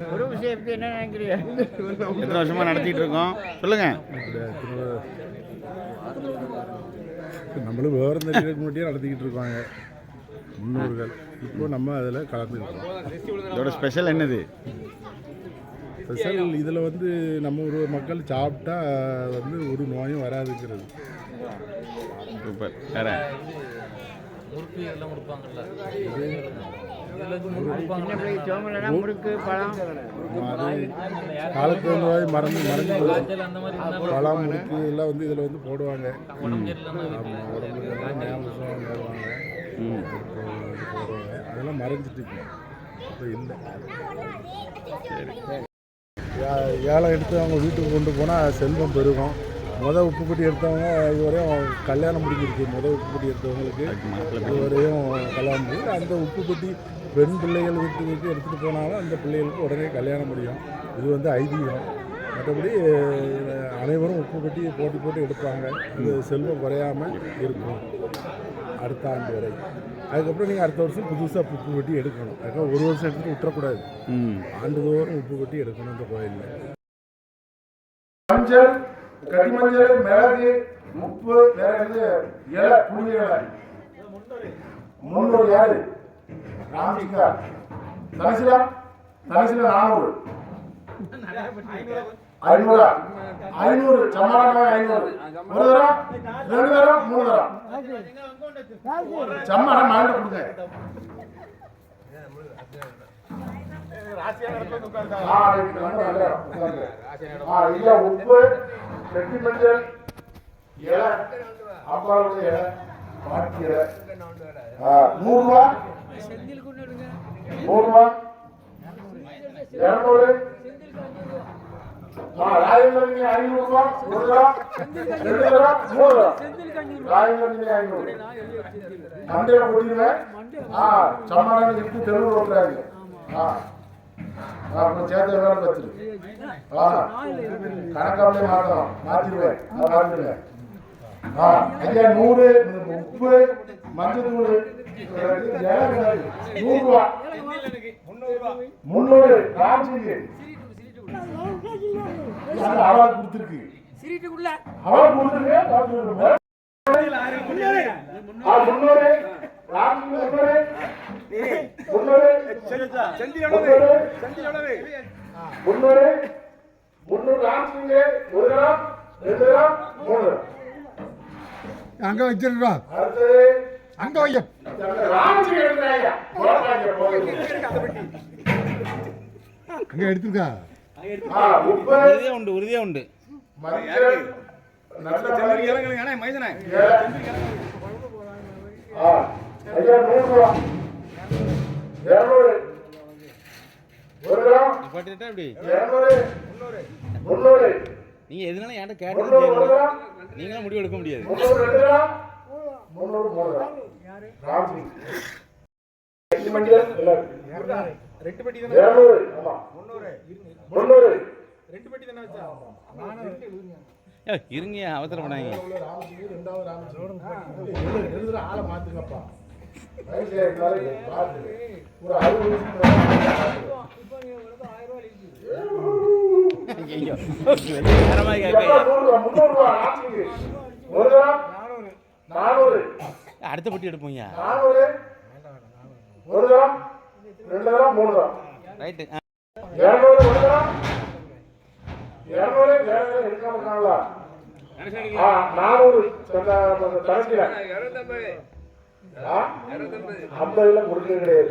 எத்தனை வருஷமா நடத்திட்டு இருக்கோம்? சொல்லுங்க. நம்மளும் விவரம் தெரிஞ்சதுக்கு முன்னாடியே நடத்திக்கிட்டு இருக்காங்க. முன்னோர்கள். இப்போ நம்ம அதில் கலந்துருக்கோம் இதோட ஸ்பெஷல் என்னது? ஸ்பெஷல் இதில் வந்து நம்ம ஒரு மக்கள் சாப்பிட்டா வந்து ஒரு நோயும் வராதுங்கிறது. சூப்பர் வேற? முறுக்கு இதெல்லாம் கொடுப்பாங்கல்ல. முறுக்கு பழம். அது காலத்து வந்து மறந்து மறந்து பழம் முறுக்கு எல்லாம் வந்து இதில் வந்து போடுவாங்க. அதெல்லாம் மறைஞ்சிட்டு இப்போ. இல்லை. ஏ- ஏலம் எடுத்து அவங்க வீட்டுக்கு கொண்டு போனால் செல்வம் பெருகும். முத உப்புப்பட்டி எடுத்தவங்க இதுவரையும் கல்யாணம் முடிஞ்சிருக்கு முத உப்புப்பட்டி எடுத்தவங்களுக்கு இதுவரையும் கல்யாணம் முடியும் அந்த உப்புப்பட்டி பெண் பிள்ளைகள் வீட்டுக்கு எடுத்துகிட்டு போனாலும் அந்த பிள்ளைகளுக்கு உடனே கல்யாணம் முடியும். இது வந்து ஐதீகம். மற்றபடி அனைவரும் உப்பு கட்டி போட்டி போட்டு எடுப்பாங்க. இது செல்வம் குறையாமல் இருக்கும் அடுத்த ஆண்டு வரை. அதுக்கப்புறம் நீங்கள் அடுத்த வருஷம் புதுசாக உப்பு கட்டி எடுக்கணும். அதுக்காக ஒரு வருஷம் எடுத்துகிட்டு விட்டுறக்கூடாது. ம். ஆண்டுதோறும் உப்பு கட்டி எடுக்கணும் இந்த கோயிலில். கட்டி மஞ்சள் மிளகு உப்பு வேற இது இலை புளி இலை. முந்நூறு யாரு ராமசிங்கா தனசிலா? தனசிலா நானூறு. ஐநூறா? ஐநூறு. சம்மானா ஐநூறு. ஒரு தரம் ரெண்டு தரம் மூணு தரம் சம்மாளம் மாண்டு கொடுங்க. ஆ, இது இல்ல உப்பு செட்டி இலை அப்பாவுடைய இலை பாட்டி இலை ஆ, ஐநூறு ரூபா ஒரு ரூபா ரெண்டு ரூபா மூணு ரூபா ஐநூறு மண்டையில இருக்கு தெருவு ஓட்டுறாங்க ஆ, அப்புறம் சேர்த்து வேலை வச்சிருக்கு. ஆ கணக்காமலே மாற்றணும் நான் ஆ ஐயா நூறு உப்பு மஞ்சள் தூள். முன்னூறு. முந்நூறு கொடுத்துருக்கு. கொடுத்துருக்கு. ஆ, முந்நூறு ராம்சிங் முந்நூறு முந்நூறு முந்நூறு முந்நூறு ராம்சிங் ஒரு கிராம் ரெண்டு கிராம் மூணு கிராம் அங்க வச்சிருக்கா. அடுத்தது. அங்க வைய ராம்சிங் எடுக்கிறாங்க போறாங்க போகுது அங்க எடுத்துருக்கா ஆ உப்பு உறுதியா உண்டு உறுதியா உண்டு. மைதனே. ஆ ஐயா நூறு ரூபா. இருநூறு. ஒரு கிராம் பாட்டுட்டா இப்படி இருநூறு முந்நூறு. நீங்க எதுனாலும் என்கிட்ட முந்நூறு ஒரு கேட்டு கிராம் நீங்களும் முடிவு எடுக்க முடியாது. ரெண்டு மஞ்சள் எல்லாம் ரெட்டு பெட்டி முந்நூறு. ஏய், இருங்க ராம்சி எழுதுற ஆளை அடுத்த பட்டி எடுப்போங்க ஒரு கிராம் ரெண்டு கிராம் மூணு கிராம் ரைட்டு இருநூறு ஒரு கிராம் இருநூறு எடுக்காம இருக்காங்களா ஆ? நானூறு தரத்தில் ஐம்பதுல கிடையாது.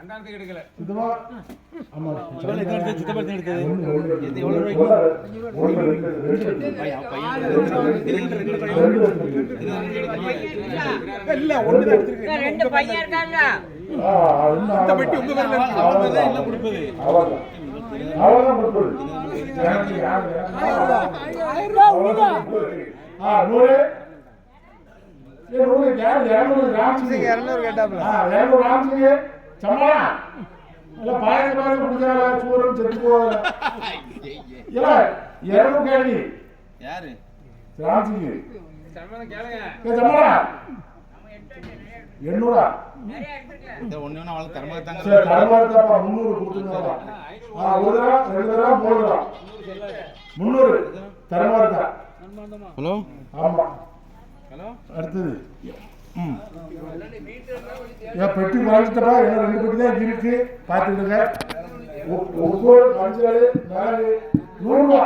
சந்தானத்துக்கு எடுக்கல இதுவா ஆமா சித்தப்படுத்தி எடுத்தது ஒண்ணு, ஒண்ணு, இது எவ்வளவு ஒண்ணு, ரூபாய்க்கு ஒண்ணு, ரெண்டு, ரெண்டு. பையன் பையன் ரெண்டு ரெண்டு ரெண்டு வச்சிருக்கேன். இல்ல ஒண்ணுதான் எடுத்துருக்கு ரெண்டு பையன் இருக்காங்க ஆ, இன்னும் இந்த பெட்டி உங்க பேர்ல இருக்கு அவங்க தான் எல்லாம் கொடுப்பது அவ்வளவுதான். அவ்வளவுதான் கொடுப்பது. எனக்கு யாரு? அவ்வளவுதான் கொடுப்பது. ஆ, நூறு. ஏ, நூறு, யாரு? இருநூறு ராம்சிங்க. இருநூறு கேட்டாப்ல ஆ, இருநூறு ராம்சிங்க. சம்பளம். இல்ல பாயசம் பாயசம் குடிக்காத சூரன் செத்து போவாங்க இல்ல இரவு கேள்வி யாரு? ஏ ஜம்மடா எண்ணூறா ஒண்ணு அவளுக்கு தரமாக தாங்க சரி தரமாட்டப்பா முந்நூறு கொடுத்துருங்கப்பா ஆ ஒரு தடவை ரெண்டு தடவை மூணு தடவை முந்நூறு. தரமா இருக்கா ஹலோ? ஆமா. ஹலோ? அடுத்தது. ஏன் பெட்டி குறைஞ்சிட்டப்பா இன்னும் ரெண்டு பெட்டி தான் இருக்கு. பார்த்துக்கிடுங்க. ஒவ்வொரு மஞ்சள் நாலு நூறுரூவா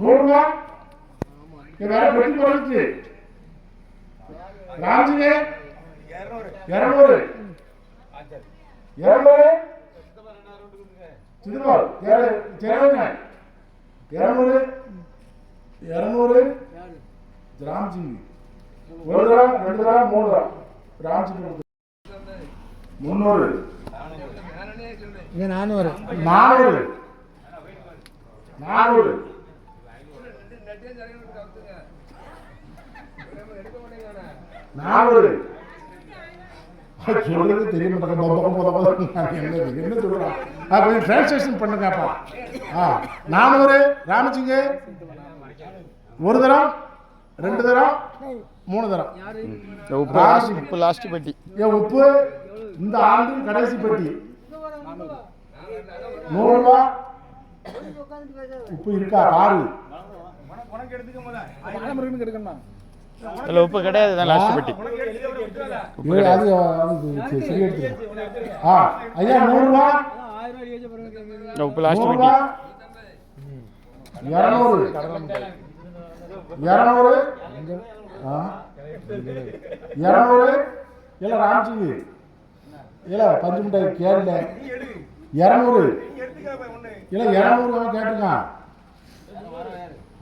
நூறுரூவா இங்க வேற பெட்டி குறைஞ்சிச்சு ராம்ஜிங்க இரநூறு. இரநூறு? சிதம்பரம் இரநூறு? இரநூறு? ராம்ஜிங்க ஒரு தடவை ரெண்டு தடவை மூணு தடவை. ராம்ஜிங்க முந்நூறு. நானூறு. நானூறு. நானூறு. நானூறு. சொல்றது தெரிய மாட்டேங்க என்ன சொல்றான் கொஞ்சம் டிரான்ஸ்லேஷன் பண்ணுங்கப்பா. ஆ நானூறு. ராமஜிங்க. ஒரு தரம் ரெண்டு தரம் மூணு தரம் உப்பு லாஸ்ட் உப்பு லாஸ்ட் பெட்டி. ஏன் உப்பு இந்த ஆண்டு கடைசி பெட்டி. நூறு ரூபா உப்பு இருக்கா? பாரு இல்ல உப்பு கிடையாது தான் லாஸ்ட் பெட்டி. அது அது சரி, சரி எடுத்துக்க. ஆ ஐயா நூறு ரூபா இந்த உப்பு லாஸ்ட் நூறு பெட்டி ரூபா இரநூறு. இரநூறு? ஆ? இரநூறு? இல்ல ராம்ஜி. இல்ல பஞ்சு மிட்டாய் கேள்ல இரநூறு. இல்ல இரநூறு அவன் கேட்டுக்கான்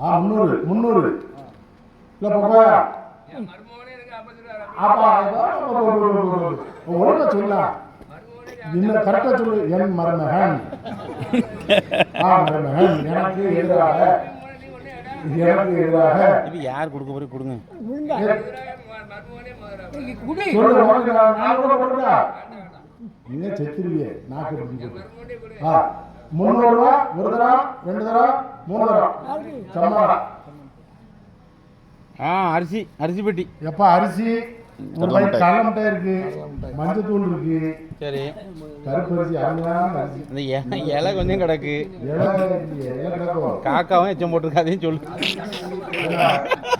ஆ முந்நூறு முந்நூறு. இல்லை பாப்பா. அப்பா ஒழுங்கா சொல்லா இன்னும் கரெக்டா சொல்லு என் மருமகன். ஆ மருமகன் எனக்கு எதிராக எனக்கு எதிராக இது யார் கொடுக்க போறீங்க? கொடுங்க. சொல்லு உனக்கு நான் நான் கூட கொடுக்கா நீங்க செத்துருவியே? நாக்கு பிடிச்சி ஆ முந்நூறு ரூபா ஒரு தரம் ரெண்டு தரம் மூணு தரம் சம்மாடா. ஆ அரிசி அரிசி பெட்டி. எப்பா அரிசி ஒரு மாதிரி கடலை மிட்டாய் இருக்கு. மஞ்சத்தூள் இருக்கு. சரி. கருப்பு அரிசி அருமையான அரிசி இந்த இலை இலை கொஞ்சம் கிடக்கு. இலை இல்லையே, இலை கிடக்கும். காக்காவும் எச்சம் போட்டிருக்கு அதையும் சொல்லு.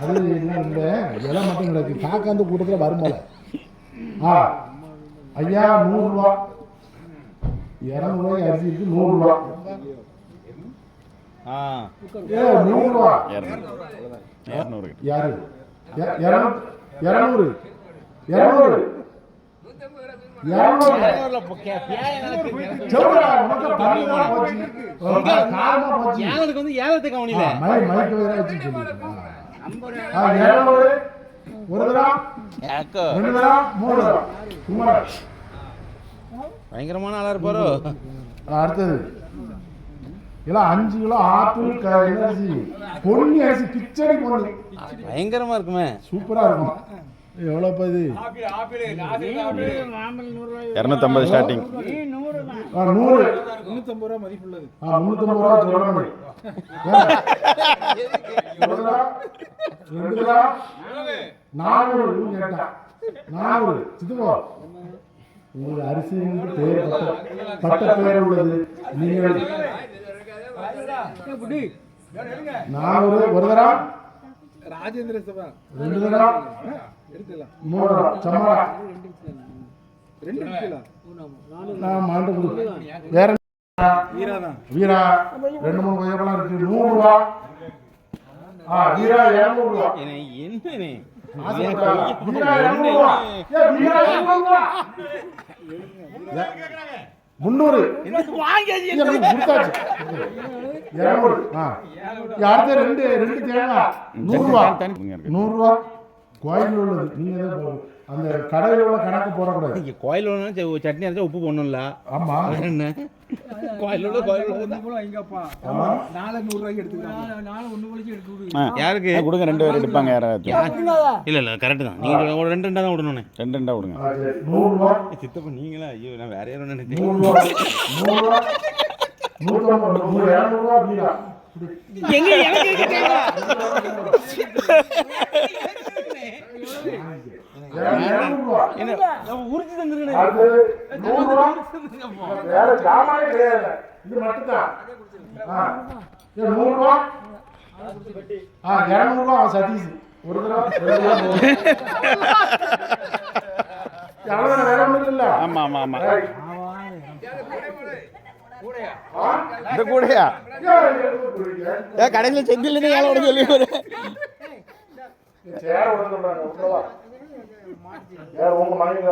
அது என்ன இல்லை? இலை மட்டும் கிடக்கு. காக்கா அந்த கூட்டத்தில் வருமல ஆ. ஐயா நூறுரூவா. இரநூறுவாய்க்கு அரிசி இருக்கு நூறுரூவா. ஆ. ஏ நூறுரூவா. இரநூறு. யாரு? எ- இரநூ- இரநூறு. இரநூறு. இரநூறு. இரநூறுல போ- கே- பேய் சொல்லுடா, உனக்கு தமிழ் தான் போச்சு. உனக்கு காரமா போச்சு. ஏழனுக்கு வந்து வேற வச்சு இரநூறு. ஒரு தரம் ரெண்டு தரம் மூணு தரம் சும்மா. பயங்கரமான ஆளா இருப்பாரோ? அடுத்தது. எல்லாம் அஞ்சு கிலோ ஆப்பிள் அரிசி பொன்னி அரிசி கிச்சடி பொண்ணு பயங்கரமா இருக்குமே. சூப்பரா இருக்கும். எவ்வளோப்பா இது? இரநூத்தம்பது ஸ்டார்டிங் ஆ, நூறு. முந்நூற்றம்பது ரூபா மதிப்புள்ளது. ஆ முந்நூற்றம்பது ரூபா சொல்லணும் ஒரு ரூபா, ரெண்டு ரூபா நானூறு கேட்டான் நானூறு. சித்துக்கோ உங்களுக்கு அரிசி பேர் பட்ட பெயர் உள்ளது. நீங்கள் நானூறு ஒரு தடா ராஜேந்திர மாண்டு கொடு வேற வீரா ரெண்டு மூணு கொய்யாப்பழம் இருக்கு நூறு ரூபா ஆ வீரா இரநூறு ரூபா என்ன என்ன நீ? ஆசைப்பட்டா. வீரா இரநூறு ரூபா வீரா இரநூறு ரூபா முந்நூறு கொடுத்தாச்சு. அடுத்த ரெண்டு ரெண்டு தேங்காய். நூறுரூவா. நூறுரூவா. கோயில் உள்ளது. நீங்க எதை போ- அந்த கடையில் உள்ள கணக்கு போடக்கூடாது. இங்க கோயில் ஒண்ணு சட்னி அரைச்சா உப்பு போடணும்ல. ஆமா. என்ன? எடுத்துக்கலாம். எடுத்து விடு. ஆ யாருக்கு? கொடுங்க ரெண்டு பேர் எடுப்பாங்க யாராவது. இல்ல இல்ல கரெக்ட் தான். நீங்க ஒரு ரெண்டு ரெண்டா தான் விடணும்னே. ரெண்டு நூறுரூவா. சித்தப்பா நீங்களா? ஐயோ நான் வேற யாரும் நினைச்சேன் நூறுரூவா. எங்க எனக்கு உரிச்சு தந்துருக்கேன் வேற ஜாமானே கிடையாது இது மட்டும்தான் நூறுரூவா ஆ இரநூறுவா சதீஷ் ஒரு தடவை வேற ஒன்றும் இல்லை ஆமா ஆமா ஆமா. இந்த கூடயா? ஏன் கடையில் செந்தில் ஏழோட சொல்லி ஒரு உங்க மனைவி